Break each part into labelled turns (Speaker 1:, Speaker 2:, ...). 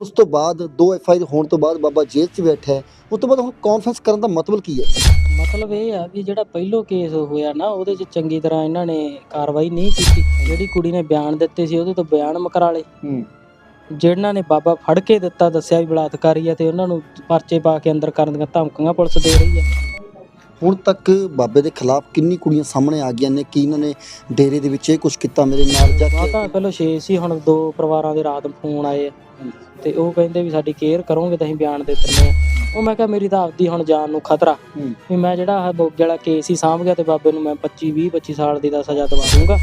Speaker 1: ਉਸ ਤੋਂ ਬਾਅਦ ਦੋ ਐਫ ਆਈ ਹੋਣ ਤੋਂ ਬਾਅਦ ਬਾਬਾ ਜੇਲ੍ਹ 'ਚ ਬੈਠਾ ਹੈ। ਉਸ ਤੋਂ ਬਾਅਦ ਹੁਣ ਕਾਨਫਰੰਸ ਕਰਨ ਦਾ ਮਤਲਬ ਕੀ ਹੈ?
Speaker 2: ਮਤਲਬ ਇਹ ਆ ਵੀ ਜਿਹੜਾ ਪਹਿਲੋ ਕੇਸ ਹੋਇਆ ਨਾ ਉਹਦੇ 'ਚ ਚੰਗੀ ਤਰ੍ਹਾਂ ਇਹਨਾਂ ਨੇ ਕਾਰਵਾਈ ਨਹੀਂ ਕੀਤੀ। ਜਿਹੜੀ ਕੁੜੀ ਨੇ ਬਿਆਨ ਦਿੱਤੇ ਸੀ ਉਹਦੇ ਤੋਂ ਬਿਆਨ ਮਕਰਾਲੇ
Speaker 1: ਹੂੰ।
Speaker 2: ਜਿਹਨਾਂ ਨੇ ਬਾਬਾ ਫੜ ਕੇ ਦਿੱਤਾ ਦੱਸਿਆ ਵੀ ਬਲਾਤਕਾਰੀ ਆ ਤੇ ਉਹਨਾਂ ਨੂੰ ਪਰਚੇ ਪਾ ਕੇ ਅੰਦਰ ਕਰਨ ਦੀਆਂ ਧਮਕੀਆਂ ਪੁਲਿਸ ਦੇ ਰਹੀ ਆ।
Speaker 1: ਹੁਣ ਤੱਕ ਬਾਬੇ ਦੇ ਖਿਲਾਫ ਕਿੰਨੀ ਕੁੜੀਆਂ ਸਾਹਮਣੇ ਆ ਗਈਆਂ ਨੇ ਕਿ ਇਹਨਾਂ ਨੇ ਡੇਰੇ ਦੇ ਵਿੱਚ ਇਹ ਕੁਝ ਕੀਤਾ ਮੇਰੇ ਨਾਲ ਜਾਂ
Speaker 2: ਆ ਤਾਂ ਪਹਿਲਾਂ 6 ਸੀ ਹੁਣ ਦੋ ਪਰਿਵਾਰਾਂ ਦੇ ਰਾਤ ਫੋਨ ਆਏ ਆ। ਤੇ ਉਹ ਕਹਿੰਦੇ ਵੀ ਸਾਡੀ ਕੇਅਰ ਕਰੋਗੇ ਤਾਂ ਅਸੀਂ ਬਿਆਨ ਦੇ ਦਿੰਦੇ ਆ ਉਹ ਮੈਂ ਕਿਹਾ ਮੇਰੀ ਤਾਂ ਆਪਦੀ ਹੁਣ ਜਾਨ ਨੂੰ ਖਤਰਾ। ਵੀ ਮੈਂ ਜਿਹੜਾ ਆਹ ਮੋਗੇ ਵਾਲਾ ਕੇਸ ਹੀ ਸਾਂਭ ਗਿਆ ਤੇ ਬਾਬੇ ਨੂੰ ਮੈਂ 25 20 25 ਸਾਲ ਦੀ ਦਾ ਸਜ਼ਾ ਦਵਾ ਦੂੰਗਾ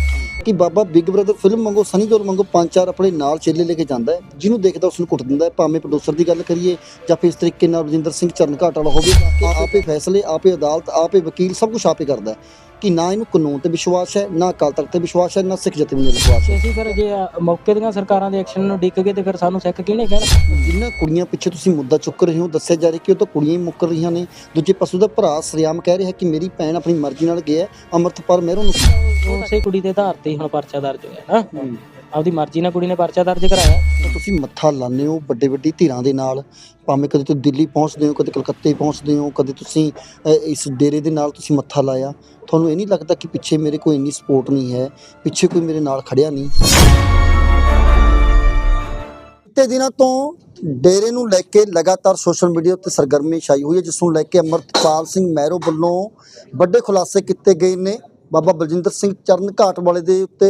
Speaker 1: ਕਿ ਬਾਬਾ ਬਿਗ ਬ੍ਰਦਰ ਫਿਲਮ ਵਾਂਗੂ ਸਨੀ ਦਿਓਲ ਵਾਂਗੂ ਪੰਜ ਚਾਰ ਆਪਣੇ ਨਾਲ ਚੇਲੇ ਲੈ ਕੇ ਜਾਂਦਾ ਹੈ ਜਿਹਨੂੰ ਦੇਖਦਾ ਉਸ ਨੂੰ ਕੁੱਟ ਦਿੰਦਾ ਹੈ। ਭਾਵੇਂ ਪ੍ਰੋਡਿਊਸਰ ਦੀ ਗੱਲ ਕਰੀਏ ਜਾਂ ਫਿਰ ਇਸ ਤਰੀਕੇ ਨਾਲ ਰਜਿੰਦਰ ਸਿੰਘ ਚਰਨ ਘਾਟ ਵਾਲਾ ਹੋਵੇ ਆਪੇ ਫੈਸਲੇ ਆਪੇ ਅਦਾਲਤ ਆਪੇ ਵਕੀਲ ਸਭ ਕੁਝ ਆਪੇ ਕਰਦਾ ਹੈ। ਕਿ ਨਾ ਇਹਨੂੰ ਕਾਨੂੰਨ ਤੇ ਵਿਸ਼ਵਾਸ ਹੈ ਨਾ ਅਕਾਲ ਤਖਤ ਤੇ ਵਿਸ਼ਵਾਸ ਹੈ ਨਾ ਸਿੱਖ ਜਥੇਬੰਦੀਆਂ ਤੇ ਵਿਸ਼ਵਾਸ ਹੈ।
Speaker 2: ਅਸੀਂ ਫਿਰ ਜੇ ਮੌਕੇ ਦੀਆਂ ਸਰਕਾਰਾਂ ਦੇ ਐਕਸ਼ਨ ਨੂੰ ਡਿੱਕ ਗਏ ਤੇ ਫਿਰ ਸਾਨੂੰ ਸਿੱਖ ਕਿਹਨੇ ਕਹਿਣਾ?
Speaker 1: ਜਿਨ੍ਹਾਂ ਕੁੜੀਆਂ ਪਿੱਛੇ ਤੁਸੀਂ ਮੁੱਦਾ ਚੁੱਕ ਰਹੇ ਹੋ ਦੱਸਿਆ ਜਾ ਰਿਹਾ ਕਿ ਉਹ ਤਾਂ ਕੁੜੀਆਂ ਹੀ ਮੁੱਕਰ ਰਹੀਆਂ ਨੇ। ਦੂਜੇ ਪਾਸੋਂ ਦਾ ਭਰਾ ਸਰਿਆਮ ਕਹਿ ਰਿਹਾ ਕਿ ਮੇਰੀ ਭੈਣ ਆਪਣੀ ਮਰਜ਼ੀ ਨਾਲ ਗਿਆ ਹੈ, ਅੰਮ੍ਰਿਤਪਾਲ ਮਹਿਰੋਂ ਨੂੰ
Speaker 2: ਉਸੇ ਕੁੜੀ ਦੇ ਆਧਾਰ ਤੇ ਹੀ ਹੁਣ ਪਰਚਾ ਦਰਜ ਹੋਇਆ ਨਾ। ਆਪਦੀ ਮਰਜ਼ੀ ਨਾਲ ਕੁੜੀ ਨੇ ਪਰਚਾ ਦਰਜ ਕਰਾਇਆ।
Speaker 1: ਤਾਂ ਤੁਸੀਂ ਮੱਥਾ ਲਾਉਂਦੇ ਹੋ ਵੱਡੇ ਵੱਡੀ ਧਿਰਾਂ ਦੇ ਨਾਲ। ਭਾਵੇਂ ਕਦੇ ਤੁਸੀਂ ਦਿੱਲੀ ਪਹੁੰਚਦੇ ਹੋ ਕਦੇ ਕਲਕੱਤੇ ਪਹੁੰਚਦੇ ਹੋ ਕਦੇ ਤੁਸੀਂ ਅ, ਇਸ ਡੇਰੇ ਦੇ ਨਾਲ ਤੁਸੀਂ ਮੱਥਾ ਲਾਇਆ। ਤੁਹਾਨੂੰ ਇਹ ਨਹੀਂ ਲੱਗਦਾ ਕਿ ਪਿੱਛੇ ਮੇਰੇ ਕੋਈ ਇੰਨੀ ਸਪੋਰਟ ਨਹੀਂ ਹੈ? ਪਿੱਛੇ ਕੋਈ ਮੇਰੇ ਨਾਲ ਖੜਿਆ ਨਹੀਂ? ਤੇ ਦਿਨਾਂ ਤੋਂ ਡੇਰੇ ਨੂੰ ਲੈ ਕੇ ਲਗਾਤਾਰ ਸੋਸ਼ਲ ਮੀਡੀਆ ਉੱਤੇ ਸਰਗਰਮੀ ਛਾਈ ਹੋਈ ਹੈ ਜਿਸ ਨੂੰ ਲੈ ਕੇ ਅਮਰਤਪਾਲ ਸਿੰਘ ਮਹਿਰੋ ਵੱਲੋਂ ਵੱਡੇ ਖੁਲਾਸੇ ਕੀਤੇ ਗਏ ਨੇ। ਬਾਬਾ ਬਲਜਿੰਦਰ ਸਿੰਘ ਚਰਨ ਘਾਟ ਵਾਲੇ ਦੇ ਉੱਤੇ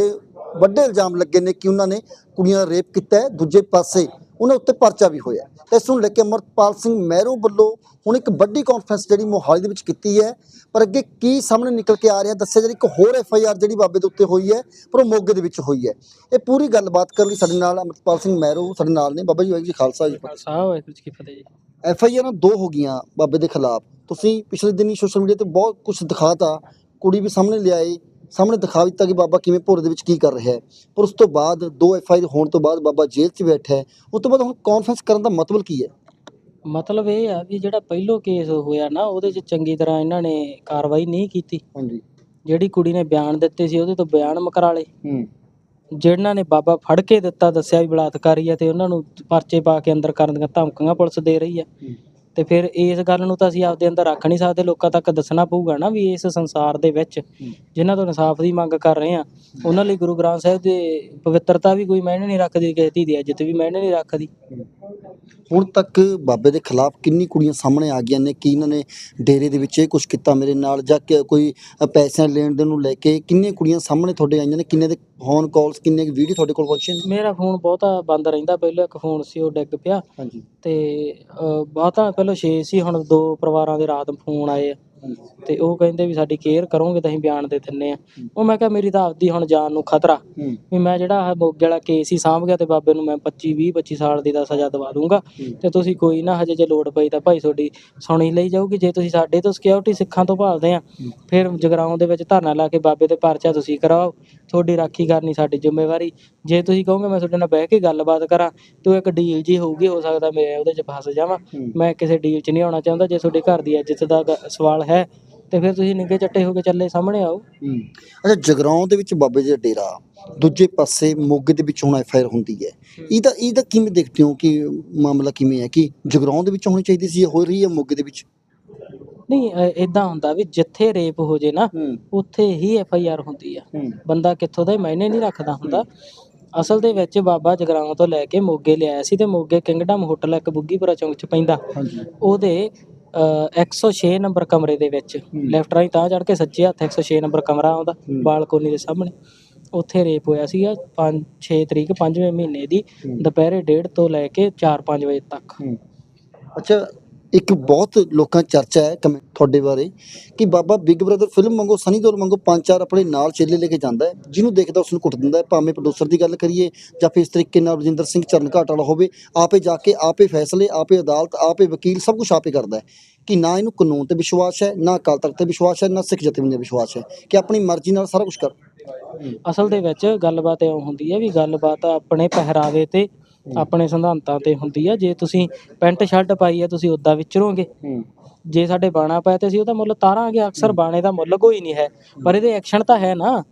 Speaker 1: ਵੱਡੇ ਇਲਜ਼ਾਮ ਲੱਗੇ ਨੇ ਕਿ ਉਹਨਾਂ ਨੇ ਕੁੜੀਆਂ ਦਾ ਰੇਪ ਕੀਤਾ ਹੈ ਦੂਜੇ ਪਾਸੇ ਉਹਨਾਂ ਉੱਤੇ ਪਰਚਾ ਵੀ ਹੋਇਆ ਤੇ ਇਸ ਨੂੰ ਲੈ ਕੇ ਅਮਰਤਪਾਲ ਸਿੰਘ ਮਹਿਰੋ ਵੱਲੋਂ ਹੁਣ ਇੱਕ ਵੱਡੀ ਕਾਨਫਰੰਸ ਜਿਹੜੀ ਮੋਹਾਲੀ ਦੇ ਵਿੱਚ ਕੀਤੀ ਹੈ। ਪਰ ਅੱਗੇ ਕੀ ਸਾਹਮਣੇ ਨਿਕਲ ਕੇ ਆ ਰਿਹਾ ਦੱਸਿਆ ਜਾ ਰਿਹਾ ਇੱਕ ਹੋਰ ਐਫ ਆਈ ਆਰ ਜਿਹੜੀ ਬਾਬੇ ਦੇ ਉੱਤੇ ਹੋਈ ਹੈ ਪਰ ਉਹ ਮੋਗੇ ਦੇ ਵਿੱਚ ਹੋਈ ਹੈ। ਇਹ ਪੂਰੀ ਗੱਲਬਾਤ ਕਰਨ ਲਈ ਸਾਡੇ ਨਾਲ ਅਮਰਤਪਾਲ ਸਿੰਘ ਮਹਿਰੋ ਸਾਡੇ ਨਾਲ ਨੇ। ਬਾਬਾ ਜੀ ਵਾਹਿਗੁਰੂ ਜੀ ਖਾਲਸਾ ਜੀ
Speaker 2: ਖਾਲਸਾ ਵਾਹਿਗੁਰੂ ਜੀ ਕੀ ਫਤਿਹ ਜੀ।
Speaker 1: ਐਫ ਆਈ ਆਰਾਂ ਦੋ ਹੋ ਗਈਆਂ ਬਾਬੇ ਦੇ ਖਿਲਾਫ। ਤੁਸੀਂ ਪਿਛਲੇ ਦਿਨੀ ਸੋਸ਼ਲ ਮੀਡੀਆ ਤੇ ਬਹੁਤ ਕੁਝ ਦਿਖਾਤਾ ਕੁੜੀ ਵੀ ਸਾਹਮਣੇ ਲਿਆਏ ਸਾਹਮਣੇ ਦਿਖਾ ਦਿੱਤਾ ਕਿ ਬਾਬਾ ਕਿਵੇਂ ਭੋਰੇ ਦੇ ਵਿੱਚ ਕੀ ਕਰ ਰਿਹਾ ਹੈ। ਪਰ ਉਸ ਤੋਂ ਬਾਅਦ ਦੋ ਐਫ ਆਈ ਹੋਣ ਤੋਂ ਬਾਅਦ ਬਾਬਾ ਜੇਲ੍ਹ 'ਚ ਬੈਠਾ ਹੈ। ਉਸ ਤੋਂ ਬਾਅਦ ਹੁਣ ਕਾਨਫਰੰਸ ਕਰਨ ਦਾ ਮਤਲਬ ਕੀ ਹੈ?
Speaker 2: ਮਤਲਬ ਇਹ ਆ ਵੀ ਜਿਹੜਾ ਪਹਿਲੋ ਕੇਸ ਹੋਇਆ ਨਾ ਉਹਦੇ 'ਚ ਚੰਗੀ ਤਰ੍ਹਾਂ ਇਹਨਾਂ ਨੇ ਕਾਰਵਾਈ ਨਹੀਂ ਕੀਤੀ।
Speaker 1: ਹਾਂਜੀ।
Speaker 2: ਜਿਹੜੀ ਕੁੜੀ ਨੇ ਬਿਆਨ ਦਿੱਤੇ ਸੀ ਉਹਦੇ ਤੋਂ ਬਿਆਨ ਮਕਰਾਲੇ
Speaker 1: ਹੂੰ।
Speaker 2: ਜਿਹਨਾਂ ਨੇ ਬਾਬਾ ਫੜ ਕੇ ਦਿੱਤਾ ਦੱਸਿਆ ਵੀ ਬਲਾਤਕਾਰੀ ਆ ਤੇ ਉਹਨਾਂ ਨੂੰ ਪਰਚੇ ਪਾ ਕੇ ਅੰਦਰ ਕਰਨ ਦੀਆਂ ਧਮਕੀਆਂ ਪੁਲਿਸ ਦੇ ਰਹੀ ਆ। ਤੇ ਫਿਰ ਇਸ ਗੱਲ ਨੂੰ ਤਾਂ ਅਸੀਂ ਆਪਦੇ ਅੰਦਰ ਰੱਖ ਨਹੀਂ ਸਕਦੇ ਲੋਕਾਂ ਤੱਕ ਦੱਸਣਾ ਪਊਗਾ ਨਾ ਵੀ ਇਸ ਸੰਸਾਰ ਦੇ ਵਿੱਚ ਜਿਨ੍ਹਾਂ ਤੋਂ ਇਨਸਾਫ ਦੀ ਮੰਗ ਕਰ ਰਹੇ ਆ ਉਹਨਾਂ ਲਈ ਗੁਰੂ ਗ੍ਰੰਥ ਸਾਹਿਬ ਦੇ ਪਵਿੱਤਰਤਾ ਵੀ ਕੋਈ ਮਾਇਨੇ ਨਹੀਂ ਰੱਖਦੀ ਕਿਸੇ ਧੀ ਦੀ ਇੱਜ਼ਤ ਵੀ ਮਾਇਨੇ ਨਹੀਂ ਰੱਖਦੀ।
Speaker 1: ਹੁਣ ਤੱਕ ਬਾਬੇ ਦੇ ਖਿਲਾਫ ਕਿੰਨੀ ਕੁੜੀਆਂ ਸਾਹਮਣੇ ਆ ਗਈਆਂ ਨੇ ਕਿ ਇਹਨਾਂ ਨੇ ਡੇਰੇ ਦੇ ਵਿੱਚ ਇਹ ਕੁਝ ਕੀਤਾ ਮੇਰੇ ਨਾਲ ਜਾਂ ਕੋਈ ਅ, ਪੈਸਿਆਂ ਲੈਣ ਦੇਣ ਨੂੰ ਲੈ ਕੇ ਕਿੰਨੀਆਂ ਕੁੜੀਆਂ ਸਾਹਮਣੇ ਤੁਹਾਡੇ ਆਈਆਂ ਨੇ ਕਿੰਨੇ ਦੇ ਫੋਨ ਕਾਲਸ ਕਿੰਨੇ ਵੀਡੀਓ ਤੁਹਾਡੇ ਕੋਲ ਪਹੁੰਚੇ ਨੇ?
Speaker 2: ਮੇਰਾ ਫੋਨ ਬਹੁਤਾ ਬੰਦ ਰਹਿੰਦਾ ਪਹਿਲਾਂ ਇੱਕ ਫੋਨ ਸੀ ਉਹ ਡਿੱਗ ਪਿਆ।
Speaker 1: ਹਾਂਜੀ।
Speaker 2: ਤੇ ਬਹੁਤਾ ਪਹਿਲਾਂ 6 ਸੀ ਹੁਣ ਦੋ ਪਰਿਵਾਰਾਂ ਦੇ ਰਾਤ ਫੋਨ ਆਏ ਆ। ਤੇ ਉਹ ਕਹਿੰਦੇ ਵੀ ਸਾਡੀ ਕੇਅਰ ਕਰੋਗੇ ਤਾਂ ਅਸੀਂ ਬਿਆਨ ਦੇ ਦਿੰਨੇ ਆ। ਉਹ ਮੈਂ ਕਿਹਾ ਮੇਰੀ ਤਾਂ ਆਪਦੀ ਹੁਣ ਜਾਨ ਨੂੰ ਖਤਰਾ। ਵੀ ਮੈਂ ਜਿਹੜਾ ਆਹ ਮੋਗੇ ਵਾਲਾ ਕੇਸ ਹੀ ਸਾਂਭ ਗਿਆ ਤੇ ਬਾਬੇ ਨੂੰ ਮੈਂ 25 20 25 ਸਾਲ ਦੀ ਦਾ ਸਜ਼ਾ ਦਵਾ ਦੂੰਗਾ। ਤੇ ਤੁਸੀਂ ਕੋਈ ਨਾ ਹਜੇ ਜੇ ਲੋੜ ਪਈ ਤਾਂ ਭਾਈ ਤੁਹਾਡੀ ਸੁਣੀ ਲਈ ਜਾਊਗੀ। ਜੇ ਤੁਸੀਂ ਸਾਡੇ ਤੋਂ ਸਿਕਿਉਰਿਟੀ ਸਿੱਖਾਂ ਤੋਂ ਭਾਲਦੇ ਆ ਫਿਰ ਜਗਰਾਉਂ ਦੇ ਵਿੱਚ ਧਰਨਾ ਲਾ ਕੇ ਬਾਬੇ ਦੇ ਪਰਚਾ ਤੁਸੀਂ ਕਰਾਓ। ਤੁਹਾਡੀ ਰਾਖੀ ਕਰਨੀ ਸਾਡੀ ਜ਼ਿੰਮੇਵਾਰੀ। ਜੇ ਤੁਸੀਂ ਕਹੋਗੇ ਮੈਂ ਤੁਹਾਡੇ ਨਾਲ ਬਹਿ ਕੇ ਗੱਲਬਾਤ ਕਰਾਂ ਤੇ ਉਹ ਇੱਕ ਡੀਲ ਜੀ ਹੋਊਗੀ ਹੋ ਸਕਦਾ ਮੈਂ ਉਹਦੇ 'ਚ ਫਸ ਜਾਵਾਂ। ਮੈਂ ਕਿਸੇ ਡੀਲ 'ਚ ਨਹੀਂ ਆਉਣਾ ਚਾਹੁੰਦਾ। ਜੇ ਤੁਹਾਡੇ ਘਰ ਦੀ ਇੱਜ਼ਤ ਦਾ ਗ- ਸਵਾਲ ਹੈ ਤੇ ਫਿਰ ਤੁਸੀਂ ਨਿੱਗੇ ਚੱਟੇ ਹੋ ਕੇ ਚੱਲੇ ਸਾਹਮਣੇ ਆਓ।
Speaker 1: ਹੂੰ। ਅੱਛਾ ਜਗਰਾਉਂ ਦੇ ਵਿੱਚ ਬਾਬੇ ਜੀ ਦਾ ਡੇਰਾ ਦੂਜੇ ਪਾਸੇ ਮੋਗੇ ਦੇ ਵਿੱਚ ਹੁਣ ਐਫ ਆਈ ਆਰ ਹੁੰਦੀ ਹੈ। ਇਹਦਾ ਇਹਦਾ ਕਿਵੇਂ ਦੇਖਦੇ ਹੋ ਕਿ ਮਾਮਲਾ ਕਿਵੇਂ ਹੈ? ਕਿ ਜਗਰਾਉਂ ਦੇ ਵਿੱਚ ਹੋਣੀ ਚਾਹੀਦੀ ਸੀ ਜਾਂ ਹੋ ਰਹੀ ਹੈ ਮੋਗੇ ਦੇ ਵਿੱਚ?
Speaker 2: ਨਹੀਂ ਇਦਾਂ ਹੁੰਦਾ ਵੀ ਜਿੱਥੇ ਰੇਪ ਹੋ ਜੇ ਨਾ
Speaker 1: ਹੂੰ।
Speaker 2: ਉੱਥੇ ਹੀ ਐਫ ਆਈ ਆਰ ਹੁੰਦੀ ਆ।
Speaker 1: ਹੂੰ।
Speaker 2: ਬੰਦਾ ਕਿੱਥੋਂ ਦਾ ਹੀ ਮਾਇਨੇ ਨਹੀਂ ਰੱਖਦਾ ਹੁੰਦਾ। ਅਸਲ ਦੇ ਵਿੱਚ ਬਾਬਾ ਜਗਰਾਵਾਂ ਤੋਂ ਲੈ ਕੇ ਮੋਗੇ ਲਿਆਇਆ ਸੀ ਤੇ ਮੋਗੇ ਕਿੰਗਡਮ ਹੋਟਲ ਇੱਕ ਬੁੱਗੀਪੁਰਾ ਚੌਂਕ 'ਚ ਪੈਂਦਾ।
Speaker 1: ਹਾਂਜੀ।
Speaker 2: ਉਹਦੇ 106 ਨੰਬਰ ਕਮਰੇ ਦੇ ਵਿੱਚ। ਲੈਫਟ ਰਾਈਟ ਤਾਂ ਚੜ ਕੇ ਸੱਜੇ ਹੱਥ 106 ਨੰਬਰ ਕਮਰਾ ਆਉਂਦਾ। ਬਾਲਕੋਨੀ ਦੇ ਸਾਹਮਣੇ। ਉੱਥੇ ਰੇਪ ਹੋਇਆ ਸੀਗਾ 5 6 ਤਰੀਕ 5ਵੇਂ ਮਹੀਨੇ ਦੀ। ਦੁਪਹਿਰੇ 1:30 ਤੋਂ ਲੈ ਕੇ 4-5 ਵਜੇ ਤੱਕ।
Speaker 1: ਅੱਛਾ ਇੱਕ ਬਹੁਤ ਲੋਕਾਂ ਚਰਚਾ ਹੈ ਕਮੈਂਟ ਤੁਹਾਡੇ ਬਾਰੇ, ਕਿ ਬਾਬਾ ਬਿਗ ਬ੍ਰਦਰ ਫਿਲਮ ਵਾਂਗੂ, ਸਨੀ ਦਿਓਲ ਵਾਂਗੂ ਪੰਜ ਚਾਰ ਆਪਣੇ ਨਾਲ ਚੇਲੇ ਲੈ ਕੇ ਜਾਂਦਾ ਹੈ, ਜਿਹਨੂੰ ਦੇਖਦਾ ਉਸ ਨੂੰ ਕੁੱਟ ਦਿੰਦਾ ਹੈ। ਭਾਵੇਂ ਪ੍ਰੋਡਿਊਸਰ ਦੀ ਗੱਲ ਕਰੀਏ, ਜਾਂ ਫਿਰ ਇਸ ਤਰੀਕੇ ਨਾਲ ਰਜਿੰਦਰ ਸਿੰਘ ਚਰਨ ਘਾਟ ਵਾਲਾ ਹੋਵੇ, ਆਪੇ ਜਾ ਕੇ ਆਪੇ ਫੈਸਲੇ, ਆਪੇ ਅਦਾਲਤ, ਆਪੇ ਵਕੀਲ, ਸਭ ਕੁਝ ਆਪੇ ਕਰਦਾ ਹੈ। ਕਿ ਨਾ ਇਹਨੂੰ ਕਾਨੂੰਨ ਤੇ ਵਿਸ਼ਵਾਸ ਹੈ, ਨਾ ਅਕਾਲ ਤਖਤ ਤੇ ਵਿਸ਼ਵਾਸ ਹੈ, ਨਾ ਸਿੱਖ ਜਥੇਬੰਦੀਆਂ ਤੇ ਵਿਸ਼ਵਾਸ ਹੈ, ਕਿ ਆਪਣੀ ਮਰਜ਼ੀ ਨਾਲ ਸਾਰਾ ਕੁਝ ਕਰ।
Speaker 2: ਅਸਲ ਦੇ ਵਿੱਚ ਗੱਲਬਾਤ ਇਉਂ ਹੁੰਦੀ ਹੈ ਵੀ ਗੱਲਬਾਤ ਆਪਣੇ ਪਹਿਰਾਵੇ ਤੇ ਆਪਣੇ ਸਿਧਾਂਤਾਂ ਤੇ ਹੁੰਦੀ ਹੈ ਜੇ ਤੁਸੀਂ ਪੈਂਟ ਸ਼ਰਟ ਪਾਈ ਹੈ ਤੁਸੀਂ ਉੱਦਾਂ ਵਿਚਰੋਗੇ। ਜੇ ਸਾਡੇ ਬਾਣਾ ਪਾਇਆ ਤੇ ਅਸੀਂ ਉਹਦਾ ਮੁੱਲ ਤਾਰਾਂਗੇ ਅਕਸਰ ਬਾਣੇ ਦਾ ਮੁੱਲ ਕੋਈ ਨਹੀਂ ਹੈ। ਪਰ ਇਹਦੇ ਐਕਸ਼ਨ ਤਾਂ ਹੈ ਨਾ।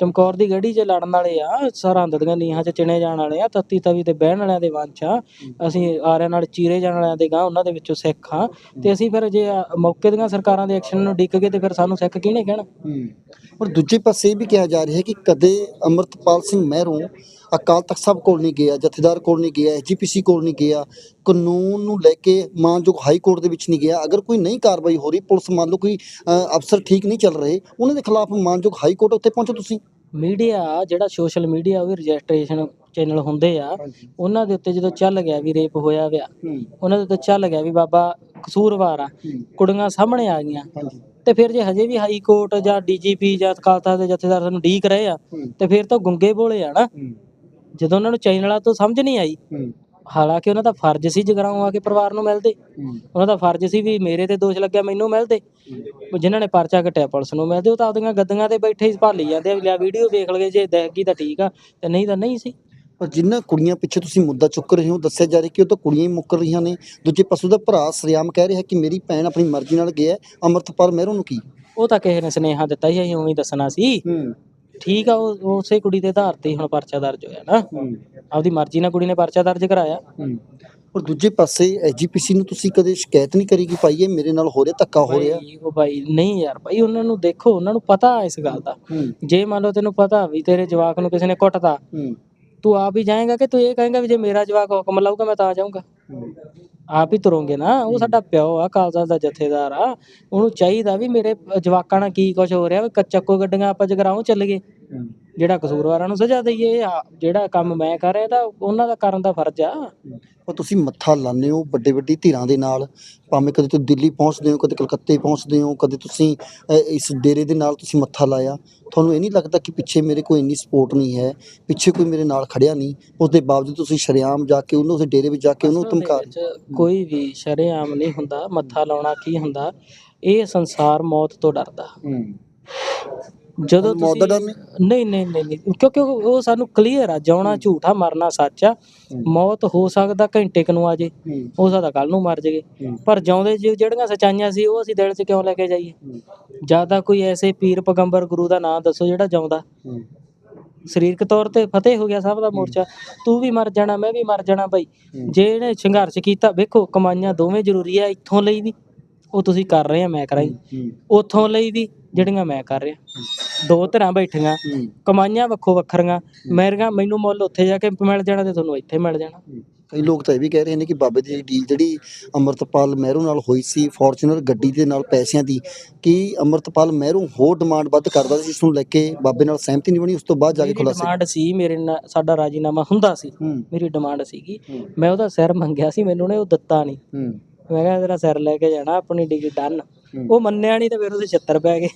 Speaker 2: ਚਮਕੌਰ ਦੀ ਗੜੀ 'ਚ ਲੜਨ ਵਾਲੇ ਆ ਸਰਹੰਦ ਦੀਆਂ ਨੀਹਾਂ 'ਚ ਚਿਣੇ ਜਾਣ ਵਾਲੇ ਆ ਤੱਤੀ ਤਵੀ ਤੇ ਬਹਿਣ ਵਾਲਿਆਂ ਦੇ ਵੰਸ਼ ਆ ਅਸੀਂ ਆਰਿਆਂ ਨਾਲ ਚੀਰੇ ਜਾਣ ਵਾਲਿਆਂ ਦੇ ਗਾਂ ਉਹਨਾਂ ਦੇ ਵਿੱਚੋਂ ਸਿੱਖ ਆ। ਤੇ ਅਸੀਂ ਫਿਰ ਜੇ ਆ ਮੌਕੇ ਦੀਆਂ ਸਰਕਾਰਾਂ ਦੇ ਐਕਸ਼ਨ ਨੂੰ ਡਿੱਕ ਗਏ ਤੇ ਫਿਰ ਸਾਨੂੰ ਸਿੱਖ ਕਿਹਨੇ ਕਹਿਣਾ?
Speaker 1: ਪਰ ਦੂਜੇ ਪਾਸੇ ਇਹ ਵੀ ਕਿਹਾ ਜਾ ਰਿਹਾ ਹੈ ਕਿ ਕਦੇ ਅਮਰਤਪਾਲ ਸਿੰਘ ਮਹਿਰੋਂ ਅਕਾਲ ਤਖਤ ਸਾਹਿਬ ਕੋਲ ਨਹੀਂ ਗਿਆ ਜਥੇਦਾਰ ਕੋਲ ਨਹੀਂ ਗਿਆ ਐਜੀਪੀਸੀ ਕੋਲ ਨਹੀਂ ਗਿਆ ਕਾਨੂੰਨ ਨੂੰ ਲੈ ਕੇ ਮਾਨਯੋਗ ਹਾਈ ਕੋਰਟ ਦੇ ਵਿੱਚ ਨਹੀਂ ਗਿਆ। ਅਗਰ ਕੋਈ ਨਹੀਂ ਕਾਰਵਾਈ ਹੋ ਰਹੀ ਪੁਲਿਸ ਮੰਨ ਲਓ ਕੋਈ ਅਫਸਰ ਠੀਕ ਨਹੀਂ ਚੱਲ ਰਹੇ ਉਹਨਾਂ ਦੇ ਖਿਲਾਫ ਮਾਨਯੋਗ ਹਾਈ ਕੋਰਟ ਉੱਤੇ ਪਹੁੰਚੋ ਤੁਸੀਂ।
Speaker 2: ਮੀਡੀਆ ਜਿਹੜਾ ਸੋਸ਼ਲ ਮੀਡੀਆ ਉਹ ਰਜਿਸਟ੍ਰੇਸ਼ਨ ਚੈਨਲ ਹੁੰਦੇ ਆ। ਉਹਨਾਂ ਦੇ ਉੱਤੇ ਜਦੋਂ ਚੱਲ ਗਿਆ ਵੀ ਰੇਪ ਹੋਇਆ ਵਿਆ ਉਹਨਾਂ ਦੇ ਉੱਤੇ ਚੱਲ ਗਿਆ ਵੀ ਬਾਬਾ ਕਸੂਰਵਾਰ ਆ ਕੁੜੀਆਂ ਸਾਹਮਣੇ ਆ ਗਈਆਂ। ਤੇ ਫਿਰ ਜੇ ਹਜੇ ਵੀ ਹਾਈ ਕੋਰਟ ਜਾਂ ਡੀਜੀਪੀ ਜਾਂ ਅਕਾਲਤਾ ਦੇ ਜਥੇਦਾਰ ਸਾਨੂੰ ਡੀਕ ਰਹੇ ਆ ਤੇ ਫਿਰ ਤਾਂ ਗੁੰਗੇ ਬੋਲੇ ਆ ਨਾ। ਜਦੋਂ ਉਹਨਾਂ ਨੂੰ ਚੈਨਲਾਂ ਤੋਂ ਸਮਝ ਨਹੀਂ ਆਈ ਹਾਲਾਂਕਿ ਉਹਨਾਂ ਦਾ ਫਰਜ਼ ਸੀ ਜਗਰਾਉਂ ਆ ਕੇ ਪਰਿਵਾਰ ਨੂੰ ਮਿਲਦੇ। ਉਹਨਾਂ ਦਾ ਫਰਜ਼ ਸੀ ਵੀ ਮੇਰੇ ਤੇ ਦੋਸ਼ ਲੱਗਿਆ ਮੈਨੂੰ ਮਿਲਦੇ। ਜਿਨ੍ਹਾਂ ਨੇ ਪਰਚਾ ਕੱਟਿਆ ਪੁਲਿਸ ਨੂੰ ਮਿਲਦੇ ਉਹ ਤਾਂ ਆਪਦੀਆਂ ਗੱਦੀਆਂ ਤੇ ਬੈਠੇ ਹੀ ਭਾਲੀ ਜਾਂਦੇ ਆ ਲਿਆ ਵੀਡੀਓ ਵੇਖ ਲਗੇ ਜੇ ਦੇਖ ਗਈ ਤਾਂ ਠੀਕ ਆ ਤੇ ਨਹੀਂ ਤਾਂ ਨਹੀਂ ਸੀ।
Speaker 1: ਪਰ ਜਿਨ੍ਹਾਂ ਕੁੜੀਆਂ ਪਿੱਛੇ ਤੁਸੀਂ ਮੁੱਦਾ ਚੁੱਕ ਰਹੇ ਹੋ ਦੱਸਿਆ ਜਾ ਰਿਹਾ ਕਿ ਉਹ ਤਾਂ ਕੁੜੀਆਂ ਹੀ ਮੁੱਕਰ ਰਹੀਆਂ ਨੇ। ਦੂਜੇ ਪਾਸੇ ਦਾ ਭਰਾ ਸਰਿਆਮ ਕਹਿ ਰਿਹਾ ਕਿ ਮੇਰੀ ਭੈਣ ਆਪਣੀ ਮਰਜ਼ੀ ਨਾਲ ਗਿਆ ਹੈ, ਅਮਰਤਪਾਲ ਮਹਿਰੋਂ ਨੂੰ ਕੀ?
Speaker 2: ਉਹ ਤਾਂ ਕਿਸੇ ਨੇ ਸੁਨੇਹਾ ਦਿੱਤਾ ਸੀ ਅਸੀਂ ਉਵੇਂ ਹੀ ਦੱਸਣਾ ਸੀ।
Speaker 1: ਹੂੰ।
Speaker 2: ਠੀਕ ਆ ਉਹ ਉਸੇ ਕੁੜੀ ਦੇ ਆਧਾਰ ਤੇ ਹੀ ਹੁਣ ਪਰਚਾ ਦਰਜ ਹੋਇਆ ਨਾ। ਆਪਦੀ ਮਰਜ਼ੀ ਨਾਲ ਕੁੜੀ ਨੇ ਪਰਚਾ ਦਰਜ ਕਰਾਇਆ।
Speaker 1: ਪਰ ਦੂਜੇ ਪਾਸੇ ਐਜੀਪੀਸੀ ਨੂੰ ਤੁਸੀਂ ਕਦੇ ਸ਼ਿਕਾਇਤ ਨਹੀਂ ਕਰੀ ਕਿ ਭਾਈ ਇਹ ਮੇਰੇ ਨਾਲ ਹੋ ਰਿਹਾ ਧੱਕਾ ਹੋ ਰਿਹਾ?
Speaker 2: ਭਾਈ, ਉਹ ਭਾਈ ਨਹੀਂ ਯਾਰ ਭਾਈ ਉਹਨਾਂ ਨੂੰ ਦੇਖੋ ਉਹਨਾਂ ਨੂੰ ਪਤਾ ਇਸ ਗੱਲ ਦਾ। ਜੇ ਮੰਨ ਲਓ ਤੈਨੂੰ ਪਤਾ ਵੀ ਤੇਰੇ ਜਵਾਕ ਨੂੰ ਕਿਸੇ ਨੇ ਕੁੱਟਤਾ
Speaker 1: ਹੂੰ।
Speaker 2: ਤੂੰ ਆਪ ਹੀ ਜਾਏਗਾ ਕਿ ਤੂੰ ਇਹ ਕਹੇਗਾ ਵੀ ਜੇ ਮੇਰਾ ਜਵਾਕ ਹੁਕਮ ਲਾਊਗਾ ਮੈਂ ਤਾਂ ਜਾਊਂਗਾ। ਆਪ ਹੀ ਤੁਰੋਂਗੇ ਨਾ ਉਹ ਸਾਡਾ ਪਿਓ ਆ ਕਾਲਜਾ ਦਾ ਜਥੇਦਾਰ ਆ ਉਹਨੂੰ ਚਾਹੀਦਾ ਵੀ ਮੇਰੇ ਜਵਾਕਾਂ ਨਾਲ ਕੀ ਕੁਝ ਹੋ ਰਿਹਾ ਵੀ ਕ- ਚੱਕੋ ਗੱਡੀਆਂ ਆਪਾਂ ਜਗਰਾਉਂ ਚੱਲ ਗਏ। ਜਿਹੜਾ ਕਸੂਰਵਾਰਾਂ ਨੂੰ ਸਜ਼ਾ ਦਈਏ ਜਿਹੜਾ ਕੰਮ ਮੈਂ ਕਰ ਰਿਹਾ ਤਾਂ ਉਹਨਾਂ ਦਾ ਕਰਨ ਦਾ ਫਰਜ਼ ਆ।
Speaker 1: ਉਹ ਤੁਸੀਂ ਮੱਥਾ ਲਾਉਂਦੇ ਹੋ ਵੱਡੇ ਵੱਡੀ ਧਿਰਾਂ ਦੇ ਨਾਲ ਭਾਵੇਂ ਕਦੇ ਤੁਸੀਂ ਦਿੱਲੀ ਪਹੁੰਚਦੇ ਹੋ ਕਦੇ ਕਲਕੱਤੇ ਪਹੁੰਚਦੇ ਹੋ ਕਦੇ ਤੁਸੀਂ ਅ, ਇਸ ਡੇਰੇ ਦੇ ਨਾਲ ਤੁਸੀਂ ਮੱਥਾ ਲਾਇਆ ਤੁਹਾਨੂੰ ਇਹ ਨਹੀਂ ਲੱਗਦਾ ਕਿ ਪਿੱਛੇ ਮੇਰੇ ਕੋਈ ਇੰਨੀ ਸਪੋਰਟ ਨਹੀਂ ਹੈ ਪਿੱਛੇ ਕੋਈ ਮੇਰੇ ਨਾਲ ਖੜਿਆ ਨਹੀਂ ਉਸ ਦੇ ਬਾਵਜੂਦ ਤੁਸੀਂ ਸ਼ਰੇਆਮ ਜਾ ਕੇ ਉਹਨੂੰ ਉਸ ਡੇਰੇ ਵਿੱਚ ਜਾ ਕੇ ਉਹਨੂੰ
Speaker 2: ਅਸਲ ਦੇ
Speaker 1: ਧਮਕਾ
Speaker 2: ਵਿੱਚ ਕੋਈ ਵੀ ਸ਼ਰੇਆਮ ਨਹੀਂ ਹੁੰਦਾ ਮੱਥਾ ਲਾਉਣਾ ਕੀ ਹੁੰਦਾ ਇਹ ਸੰਸਾਰ ਮੌਤ ਤੋਂ ਡਰਦਾ। ਜਦੋਂ
Speaker 1: ਮੌਤ ਦਾ ਡਰ
Speaker 2: ਤੁਸੀਂ ਨਹੀਂ ਨਹੀਂ ਨਹੀਂ ਨਹੀਂ ਕਿਉਂਕਿ ਉਹ ਉਹ ਸਾਨੂੰ ਕਲੀਅਰ ਆ ਜਿਉਣਾ ਝੂਠਾ ਮਰਨਾ ਸੱਚ ਆ ਮੌਤ ਹੋ ਸਕਦਾ ਘੰਟੇ ਕੁ ਨੂੰ ਆ ਜੇ ਹੋ। ਸਕਦਾ ਕੱਲ ਨੂੰ ਮਰ ਜਗੇ ਪਰ ਜਿਉਂਦੇ ਜੀ ਜਿਹੜੀਆਂ ਸਚਾਈਆਂ ਸੀ ਉਹ ਅਸੀਂ ਦਿਲ 'ਚ ਕਿਉਂ ਲੈ ਕੇ ਜਾਈਏ? ਜ਼ਿਆਦਾ ਕੋਈ ਐਸੇ ਪੀਰ ਪਗੰਬਰ ਗੁਰੂ ਦਾ ਨਾਮ ਦੱਸੋ ਜਿਹੜਾ ਜਿਉਂਦਾ। ਸਰੀਰਕ ਤੌਰ ਤੇ ਫਤਿਹ ਹੋ ਗਿਆ ਸਭ ਦਾ ਮੋਰਚਾ। ਤੂੰ ਵੀ ਮਰ ਜਾਣਾ ਮੈਂ ਵੀ ਮਰ ਜਾਣਾ ਬਾਈ। ਜੇ ਇਹਨੇ ਸੰਘਰਸ਼ ਕੀਤਾ ਵੇਖੋ ਕਮਾਈਆਂ ਦੋਵੇਂ ਜ਼ਰੂਰੀ ਆ ਇੱਥੋਂ ਲਈ ਵੀ। ਉਹ ਤੁਸੀਂ ਕਰ ਰਹੇ ਆ ਮੈਂ ਕਰਾਂ ਉਥੋਂ ਲਈ ਵੀ ਜਿਹੜੀਆਂ ਮੈਂ ਕਰ ਰਿਹਾ। ਦੋ ਧਿਰਾਂ ਬੈਠੀਆਂ ਕਮਾਈਆਂ ਵੱਖੋ ਵੱਖਰੀਆਂ। ਮੇਰੀਆਂ ਮੈਨੂੰ ਮੁੱਲ ਉੱਥੇ ਜਾ ਕੇ ਮਿਲ ਜਾਣਾ ਤੇ ਤੁਹਾਨੂੰ ਇੱਥੇ ਮਿਲ ਜਾਣਾ।
Speaker 1: ਕਈ ਲੋਕ ਤਾਂ ਇਹ ਵੀ ਕਹਿ ਰਹੇ ਨੇ ਕਿ ਬਾਬੇ ਦੀ ਡੀਲ ਜਿਹੜੀ ਅਮਰਤਪਾਲ ਮਹਿਰੋਂ ਨਾਲ ਹੋਈ ਸੀ ਫੋਰਚੂਨਰ ਗੱਡੀ ਦੇ ਨਾਲ ਪੈਸਿਆਂ ਦੀ ਕਿ ਅਮਰਤਪਾਲ ਮਹਿਰੋਂ ਹੋਰ ਡਿਮਾਂਡ ਵੱਧ ਕਰਦਾ ਸੀ ਜਿਸ ਨੂੰ ਲੈ ਕੇ ਬਾਬੇ ਨਾਲ ਸਹਿਮਤੀ ਨਹੀਂ ਬਣੀ ਉਸ ਤੋਂ ਬਾਅਦ ਜਾ ਕੇ ਖੁਲਾਸੇ
Speaker 2: ਡਿਮਾਂਡ ਸੀ ਮੇਰੇ ਨਾਲ ਸਾਡਾ ਰਾਜੀਨਾਮਾ ਹੁੰਦਾ ਸੀ। ਮੇਰੀ ਡਿਮਾਂਡ ਸੀਗੀ। ਮੈਂ ਉਹਦਾ ਸਿਰ ਮੰਗਿਆ ਸੀ ਮੈਨੂੰ ਨੇ ਉਹ ਦਿੱਤਾ ਨਹੀਂ। ਮੈਂ ਕਿਹਾ ਤੇਰਾ ਸਿਰ ਲੈ ਕੇ ਜਾਣਾ ਆਪਣੀ ਡਿਗਰੀ ਡਨ। ਉਹ ਮੰਨਿਆ ਨਹੀਂ ਤੇ ਫਿਰ ਉਹਦੇ 76 ਪੈ ਗਏ।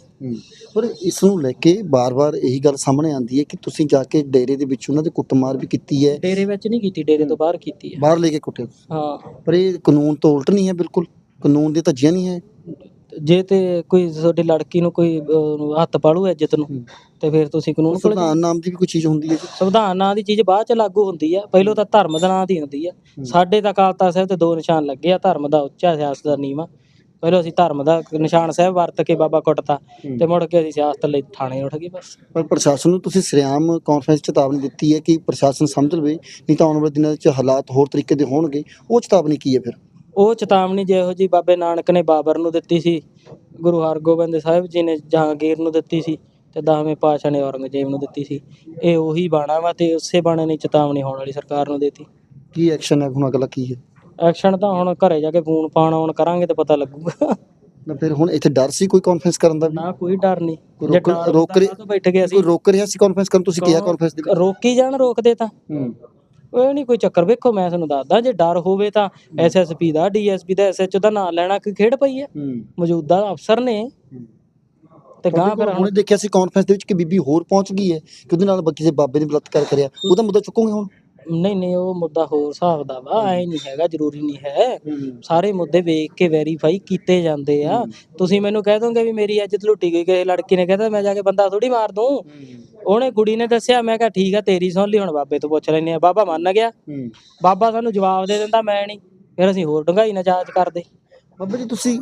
Speaker 1: ਪਰ ਇਸ ਨੂੰ ਲੈ ਕੇ ਬਾਰ-ਬਾਰ ਇਹੀ ਗੱਲ ਸਾਹਮਣੇ ਆਉਂਦੀ ਹੈ ਕਿ ਤੁਸੀਂ ਜਾ ਕੇ ਡੇਰੇ ਦੇ ਵਿੱਚ ਉਹਨਾਂ ਦੇ ਕੁੱਟਮਾਰ ਵੀ ਕੀਤੀ ਹੈ।
Speaker 2: ਡੇਰੇ ਵਿੱਚ ਨਹੀਂ ਕੀਤੀ ਡੇਰੇ ਤੋਂ ਬਾਹਰ ਕੀਤੀ ਹੈ।
Speaker 1: ਬਾਹਰ ਲੈ ਕੇ ਕੁੱਟਿਆ।
Speaker 2: ਹਾਂ।
Speaker 1: ਪਰ ਇਹ ਕਾਨੂੰਨ ਤੋਂ ਉਲਟ ਨਹੀਂ ਹੈ ਬਿਲਕੁਲ। ਕਾਨੂੰਨ ਦੇ ਧੱਜੀਆਂ ਨਹੀਂ ਹੈ।
Speaker 2: ਜੇ ਤੇ ਕੋਈ ਤੁਹਾਡੀ ਲੜਕੀ ਨੂੰ ਕੋਈ ਅਹ, ਹੱਥ ਪਾੜੂ ਇੱਜ਼ਤ ਨੂੰ
Speaker 1: ਹੂੰ।
Speaker 2: ਤੇ ਫਿਰ ਤੁਸੀਂ ਕਾਨੂੰਨ ਕੋਲ
Speaker 1: ਸੰਵਿਧਾਨ ਨਾਮ ਦੀ ਵੀ ਕੋਈ ਚੀਜ਼ ਹੁੰਦੀ ਹੈ ਜੀ?
Speaker 2: ਸੰਵਿਧਾਨ ਨਾਂ ਦੀ ਚੀਜ਼ ਬਾਅਦ ਚ ਲਾਗੂ ਹੁੰਦੀ ਆ। ਪਹਿਲੋਂ ਤਾਂ ਧਰਮ ਦਾ ਨਾਂ ਦੀ ਹੁੰਦੀ ਆ। ਸਾਡੇ ਤਾਂ ਅਕਾਲਤਾ ਸਾਹਿਬ ਤੇ ਦੋ ਨਿਸ਼ਾਨ ਲੱਗੇ ਆ ਧਰਮ ਦਾ ਉੱਚਾ ਸਿਆਸਤ ਦਾ ਨੀਵਾ। ਪਹਿਲੋਂ ਅਸੀਂ ਧਰਮ ਦਾ ਨਿਸ਼ਾਨ ਸਾਹਿਬ ਵਰਤ ਕੇ ਬਾਬਾ ਕੁੱਟਤਾ ਤੇ ਮੁੜ ਕੇ ਅਸੀਂ ਸਿਆਸਤ ਲਈ ਥਾਣੇ ਉੱਠ ਗਏ ਬਸ।
Speaker 1: ਪਰ ਪ੍ਰਸ਼ਾਸਨ ਨੂੰ ਤੁਸੀਂ ਸਰਿਆਮ ਕਾਨਫਰੰਸ 'ਚ ਚੇਤਾਵਨੀ ਦਿੱਤੀ ਹੈ ਕਿ ਪ੍ਰਸ਼ਾਸਨ ਸਮਝ ਲਵੇ ਨਹੀਂ ਤਾਂ ਆਉਣ ਵਾਲੇ ਦਿਨਾਂ ਵਿੱਚ ਹਾਲਾਤ ਹੋਰ ਤਰੀਕੇ ਦੇ ਹੋਣਗੇ। ਉਹ ਚੇਤਾਵਨੀ ਕੀ ਹੈ ਫਿਰ?
Speaker 2: ਉਹ ਚੇਤਾਵਨੀ ਜਿਹੋ ਜੀ ਬਾਬੇ ਨਾਨਕ ਨੇ ਬਾਬਰ ਨੂੰ ਦਿੱਤੀ ਸੀ ਗੁਰੂ ਹਰਗੋਬਿੰਦ ਸਾਹਿਬ ਜੀ ਨੇ ਜਹਾਂਗੀਰ ਨੂੰ ਦਿੱਤੀ ਸੀ ਤੇ ਦਸਵੇਂ ਪਾਤਸ਼ਾਹ ਨੇ ਔਰੰਗਜ਼ੇਬ ਨੂੰ ਦਿੱਤੀ ਸੀ। ਇਹ ਉਹੀ ਬਾਣਾ ਵਾ ਤੇ ਉਸੇ ਬਾਣੇ ਨੇ ਚੇਤਾਵਨੀ ਹੋਣ ਵਾਲੀ ਸਰਕਾਰ ਨੂੰ ਦਿੱਤੀ।
Speaker 1: ਕੀ ਐਕਸ਼ਨ ਹੈ? ਹੁਣ ਅਗਲਾ ਕੀ ਹੈ?
Speaker 2: ਐਕਸ਼ਨ ਤਾਂ ਹੁਣ ਘਰੇ ਜਾ ਕੇ ਫੋਨ ਪਾਣ ਆਉਣ ਕਰਾਂਗੇ ਤੇ ਪਤਾ ਲੱਗੂਗਾ।
Speaker 1: ਨਾ ਫਿਰ ਹੁਣ ਇੱਥੇ ਡਰ ਸੀ ਕੋਈ ਕਾਨਫਰੰਸ ਕਰਨ ਦਾ ਵੀ?
Speaker 2: ਨਾ ਕੋਈ ਡਰ ਨਹੀਂ।
Speaker 1: ਰੋਕ- ਰੋਕ ਰਿਹਾ-
Speaker 2: ਬੈਠ ਗਏ ਅਸੀਂ
Speaker 1: ਕੋਈ ਰੋਕ ਰਿਹਾ ਸੀ ਕਾਨਫਰੰਸ ਕਰਨ? ਤੁਸੀਂ ਕਿਹਾ ਕਾਨਫਰੰਸ ਦੇ
Speaker 2: ਰੋਕੀ ਜਾਣ ਰੋਕਦੇ ਤਾਂ।
Speaker 1: ਹੂੰ।
Speaker 2: ਉਹ ਨਹੀਂ ਕੋਈ ਚੱਕਰ ਵੇਖੋ ਮੈਂ ਤੁਹਾਨੂੰ ਦੱਸਦਾ ਜੇ ਡਰ ਹੋਵੇ ਤਾਂ ਐਸਐਸਪੀ ਦਾ ਡੀਐਸਪੀ ਦਾ ਐਸਐਚਓ ਦਾ ਨਾਂ ਲੈਣਾ ਕੋਈ ਖੇਡ ਪਈ ਹੈ?
Speaker 1: ਹੂੰ।
Speaker 2: ਮੌਜੂਦਾ ਅਫਸਰ ਨੇ। ਤੇ ਗਾਂ ਫਿਰ
Speaker 1: ਹੁਣ ਦੇਖਿਆ ਸੀ ਕਾਨਫਰੰਸ ਦੇ ਵਿੱਚ ਕਿ ਬੀਬੀ ਹੋਰ ਪਹੁੰਚ ਗਈ ਹੈ ਕਿ ਉਹਦੇ ਨਾਲ ਕਿਸੇ ਬਾਬੇ ਨੇ ਬਲਾਤਕਾਰ ਕਰਿਆ। ਉਹਦਾ ਮੁੱਦਾ ਚੁੱਕੋਗੇ ਹੁਣ?
Speaker 2: ਨਹੀਂ ਨਹੀਂ ਉਹ ਮੁੱਦਾ ਹੋਰ ਹਿਸਾਬ ਦਾ ਵਾ ਐ ਨਹੀਂ ਹੈਗਾ ਜ਼ਰੂਰੀ ਨਹੀਂ ਹੈ। ਸਾਰੇ ਮੁੱਦੇ ਵੇਖ ਕੇ ਵੈਰੀਫਾਈ ਕੀਤੇ ਜਾਂਦੇ ਆ। ਤੁਸੀਂ ਮੈਨੂੰ ਕਹਿ ਦੋਗੇ ਵੀ ਮੇਰੀ ਇੱਜ਼ਤ ਲੁੱਟੀ ਗਈ ਕਿਸੇ ਲੜਕੀ ਨੇ ਕਹਿੰਦਾ ਮੈਂ ਜਾ ਕੇ ਬੰਦਾ ਥੋੜੀ ਮਾਰ ਦੂੰ। ਉਹਨੇ ਕੁੜੀ ਨੇ ਦੱਸਿਆ ਮੈਂ ਕਿਹਾ ਠੀਕ ਆ ਤੇਰੀ ਸੁਣ ਲਈ ਹੁਣ ਬਾਬੇ ਤੋਂ ਪੁੱਛ ਲੈਨੇ ਆ। ਬਾਬਾ ਮੰਨ ਗਿਆ। ਬਾਬਾ ਸਾਨੂੰ ਜਵਾਬ ਦੇ ਦਿੰਦਾ ਮੈਂ ਨਹੀਂ। ਫਿਰ ਅਸੀਂ ਹੋਰ ਡੰਗਾਈ ਨਾ ਜਾਂਚ ਕਰਦੇ।
Speaker 1: ਬਾਬਾ ਜੀ ਤੁਸੀਂ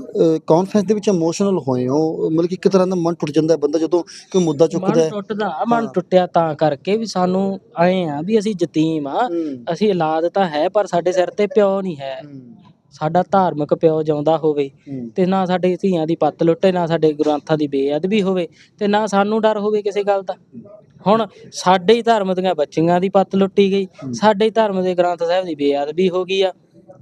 Speaker 1: ਕਾਨਫਰੰਸ ਦੇ ਵਿੱਚ ਇਮੋਸ਼ਨਲ ਹੋਏ ਹੋ। ਮਤਲਬ ਕਿ ਇੱਕ ਤਰ੍ਹਾਂ ਦਾ ਮਨ ਟੁੱਟ ਜਾਂਦਾ ਬੰਦਾ ਜਦੋਂ ਕੋਈ ਮੁੱਦਾ ਚੁੱਕਦਾ
Speaker 2: ਮਨ
Speaker 1: ਹੈ
Speaker 2: ਟੁੱਟਦਾ ਮਨ ਟੁੱਟਿਆ ਤਾਂ ਕਰਕੇ ਵੀ ਸਾਨੂੰ ਆਏ ਆ ਵੀ ਅਸੀਂ ਯਤੀਮ ਆ। ਅਸੀਂ ਔਲਾਦ ਤਾਂ ਹੈ ਪਰ ਸਾਡੇ ਸਿਰ ਤੇ ਪਿਓ ਨਹੀਂ ਹੈ। ਸਾਡਾ ਧਾਰਮਿਕ ਪਿਓ ਜਿਉਂਦਾ ਹੋਵੇ ਤੇ ਨਾ ਸਾਡੇ ਧੀਆਂ ਦੀ ਪੱਤ ਲੁੱਟੇ ਨਾ ਸਾਡੇ ਗ੍ਰੰਥਾਂ ਦੀ ਬੇਅਦਬੀ ਹੋਵੇ ਤੇ ਨਾ ਸਾਨੂੰ ਡਰ ਹੋਵੇ ਕਿਸੇ ਗੱਲ ਦਾ। ਹੁਣ ਸਾਡੇ ਹੀ ਧਰਮ ਦੀਆਂ ਬੱਚੀਆਂ ਦੀ ਪੱਤ ਲੁੱਟੀ ਗਈ। ਸਾਡੇ ਹੀ ਧਰਮ ਦੇ ਗ੍ਰੰਥ ਸਾਹਿਬ ਦੀ ਬੇਅਦਬੀ ਹੋ ਗਈ ਆ।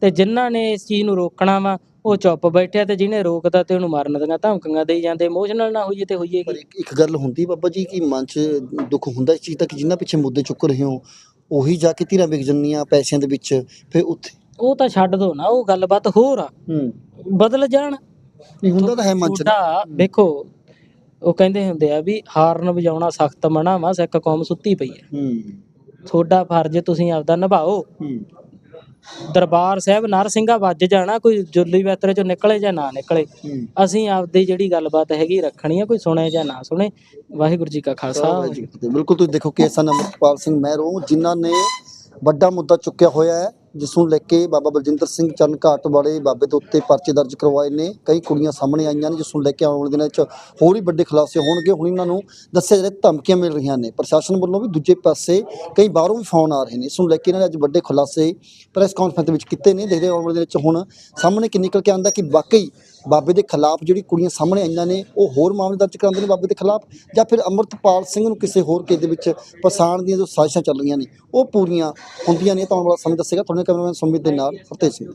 Speaker 2: ਤੇ ਜਿਨ੍ਹਾਂ ਨੇ ਇਸ ਚੀਜ਼ ਨੂੰ ਰੋਕਣਾ ਵਾ ਉਹ ਚੁੱਪ ਬੈਠਿਆ ਤੇ ਜਿਹਨੇ ਰੋਕਦਾ ਤੇ ਉਹਨੂੰ ਮਾਰਨ ਦੀਆਂ ਧਮਕੀਆਂ ਦੇਈ ਜਾਂਦੇ ਇਮੋਸ਼ਨਲ ਨਾ ਹੋਈਏ ਤੇ ਹੋਈਏ
Speaker 1: ਪਰ
Speaker 2: ਕੀ?
Speaker 1: ਇੱਕ ਇੱਕ ਗੱਲ ਹੁੰਦੀ ਬਾਬਾ ਜੀ ਕਿ ਮਨ 'ਚ ਦੁੱਖ ਹੁੰਦਾ ਇਸ ਚੀਜ਼ ਦਾ ਕਿ ਜਿੰਨਾ ਪਿੱਛੇ ਮੁੱਦੇ ਚੁੱਕ ਰਹੇ ਹੋ ਉਹੀ ਜਾ ਕੇ ਧੀਰਾਂ ਵਿਕ ਜਾਂਦੀਆਂ ਪੈਸਿਆਂ ਦੇ ਵਿੱਚ ਫਿਰ ਉੱਥੇ।
Speaker 2: ਉਹ ਤਾਂ ਛੱਡ ਦੋ ਨਾ ਉਹ ਗੱਲਬਾਤ ਹੋਰ ਆ।
Speaker 1: ਹੂੰ।
Speaker 2: ਬਦਲ ਜਾਣ।
Speaker 1: ਨਹੀਂ ਹੁੰਦਾ ਤਾਂ ਹੈ ਮਨ 'ਚ
Speaker 2: ਤੁਹਾਡਾ ਦੇਖੋ ਉਹ ਕਹਿੰਦੇ ਹੁੰਦੇ ਆ ਵੀ ਹਾਰਨ ਵਜਾਉਣਾ ਸਖਤ ਮਨਾ ਵਾ ਸਿੱਖ ਕੌਮ ਸੁੱਤੀ ਪਈ ਹੈ
Speaker 1: ਹੂੰ।
Speaker 2: ਤੁਹਾਡਾ ਫਰਜ਼ ਤੁਸੀਂ ਆਪਦਾ ਨਿਭਾਓ।
Speaker 1: ਹੂੰ।
Speaker 2: ਦਰਬਾਰ ਸਾਹਿਬ ਨਰਸਿੰਘਾ ਵੱਜ ਜਾਣਾ ਕੋਈ ਜੁੱਲੀ ਬਿਸਤਰੇ ਚੋਂ ਨਿਕਲੇ ਜਾਂ ਨਾ ਨਿਕਲੇ। ਅਸੀਂ ਆਪਦੀ ਜਿਹੜੀ ਗੱਲਬਾਤ ਹੈਗੀ ਰੱਖਣੀ ਆ ਕੋਈ ਸੁਣੇ ਜਾਂ ਨਾ ਸੁਣੇ ਵਾਹਿਗੁਰੂ ਜੀ ਕਾ ਖਾਲਸਾ।
Speaker 1: ਬਿਲਕੁਲ ਤੁਸੀਂ ਦੇਖੋ ਕਿ ਸਨ ਅਮਰਪਾਲ ਸਿੰਘ ਮਹਿਰੋ ਜਿਨ੍ਹਾਂ ਨੇ ਵੱਡਾ ਮੁੱਦਾ ਚੁੱਕਿਆ ਹੋਇਆ ਹੈ। ਜਿਸ ਨੂੰ ਲੈ ਕੇ ਬਾਬਾ ਬਲਜਿੰਦਰ ਸਿੰਘ ਚਰਨ ਘਾਟ ਵਾਲੇ ਬਾਬੇ ਦੇ ਉੱਤੇ ਪਰਚੇ ਦਰਜ ਕਰਵਾਏ ਨੇ। ਕਈ ਕੁੜੀਆਂ ਸਾਹਮਣੇ ਆਈਆਂ ਨੇ, ਜਿਸ ਨੂੰ ਲੈ ਕੇ ਆਉਣ ਵਾਲੇ ਦਿਨਾਂ ਵਿੱਚ ਹੋਰ ਵੀ ਵੱਡੇ ਖੁਲਾਸੇ ਹੋਣਗੇ। ਹੁਣ ਇਹਨਾਂ ਨੂੰ ਦੱਸਿਆ ਜਾ ਰਿਹਾ ਧਮਕੀਆਂ ਮਿਲ ਰਹੀਆਂ ਨੇ। ਪ੍ਰਸ਼ਾਸਨ ਵੱਲੋਂ ਵੀ ਦੂਜੇ ਪਾਸੇ ਕਈ ਬਾਹਰੋਂ ਵੀ ਫੋਨ ਆ ਰਹੇ ਨੇ। ਇਸ ਨੂੰ ਲੈ ਕੇ ਇਹਨਾਂ ਨੇ ਅੱਜ ਵੱਡੇ ਖੁਲਾਸੇ ਪ੍ਰੈਸ ਕਾਨਫਰੰਸ ਦੇ ਵਿੱਚ ਕੀਤੇ ਨੇ। ਦੇਖਦੇ ਆਉਣ ਵਾਲੇ ਦਿਨਾਂ ਵਿੱਚ ਹੁਣ ਸਾਹਮਣੇ ਕੀ ਨਿਕਲ ਕੇ ਆਉਂਦਾ ਕਿ ਵਾਕਈ ਬਾਬੇ ਦੇ ਖਿਲਾਫ ਜਿਹੜੀ ਕੁੜੀਆਂ ਸਾਹਮਣੇ ਆਈਆਂ ਨੇ, ਉਹ ਹੋਰ ਮਾਮਲੇ ਦਰਜ ਕਰਾਉਂਦੇ ਨੇ ਬਾਬੇ ਦੇ ਖਿਲਾਫ ਜਾਂ ਫਿਰ ਅੰਮ੍ਰਿਤਪਾਲ ਸਿੰਘ ਨੂੰ ਕਿਸੇ ਹੋਰ ਕੇਸ ਦੇ ਵਿੱਚ ਪਛਾਣ ਦੀਆਂ ਜੋ ਸਾਜ਼ਿਸ਼ਾਂ ਚੱਲ ਰਹੀਆਂ ਨੇ, ਉਹ ਪੂਰੀਆਂ ਹੁੰਦੀਆਂ ਨੇ, ਤਾਂ ਆਉਣ ਵਾਲਾ ਸਮੇਂ ਦੱਸੇਗਾ। ਤੁਹਾਡੇ ਕੈਮਰਾਮੈਨ ਸੁਮਿਤ ਦੇ ਨਾਲ ਫਤਿਹ ਸਿੰਘ।